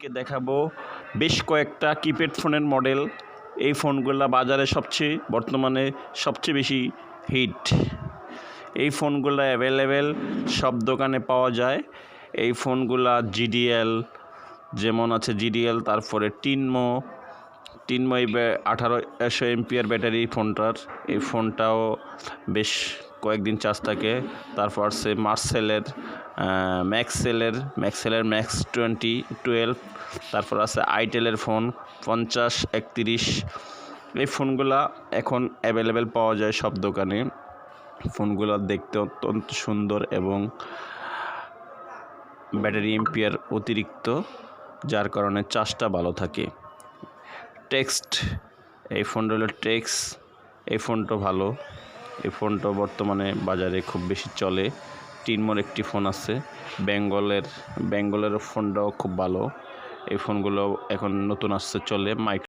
আপনাদেরকে দেখাবো বেশ কয়েকটা কিপ্যাড ফোনের মডেল। এই ফোনগুলো বাজারে সবচেয়ে, বর্তমানে সবচেয়ে বেশি হিট। এই ফোনগুলো অ্যাভেলেবেল, সব দোকানে পাওয়া যায়। এই ফোনগুলা জিডিএল, যেমন আছে জিডিএল, তারপরে টিনমো টিনমো এই আঠারো একশো এমপিয়ার ব্যাটারি ফোনটার। এই ফোনটাও বেশ কয়েকদিন চার্জ থাকে। তারপর আছে মার্সেলের ম্যাক্সেলের ম্যাক্সেলের ম্যাক্স টোয়েন্টি টুয়েলভ, তারপর আছে আইটেলের ফোন, পঞ্চাশ একত্রিশ। এই ফোনগুলা এখন অ্যাভেলেবেল পাওয়া যায় সব দোকানে। ফোনগুলো দেখতে অত্যন্ত সুন্দর এবং ব্যাটারি এম্পিয়ার অতিরিক্ত, যার কারণে চার্জটা ভালো থাকে। টেক্সট, এই ফোনটা হলো টেক্স, এই ফোনটা ভালো। এই ফোনটা বর্তমানে বাজারে খুব বেশি চলে। টিনমোর একটি ফোন আছে, বেঙ্গলের বেঙ্গলের ফোনটাও খুব ভালো। এই ফোনগুলো এখন নতুন আসছে, চলে মাইক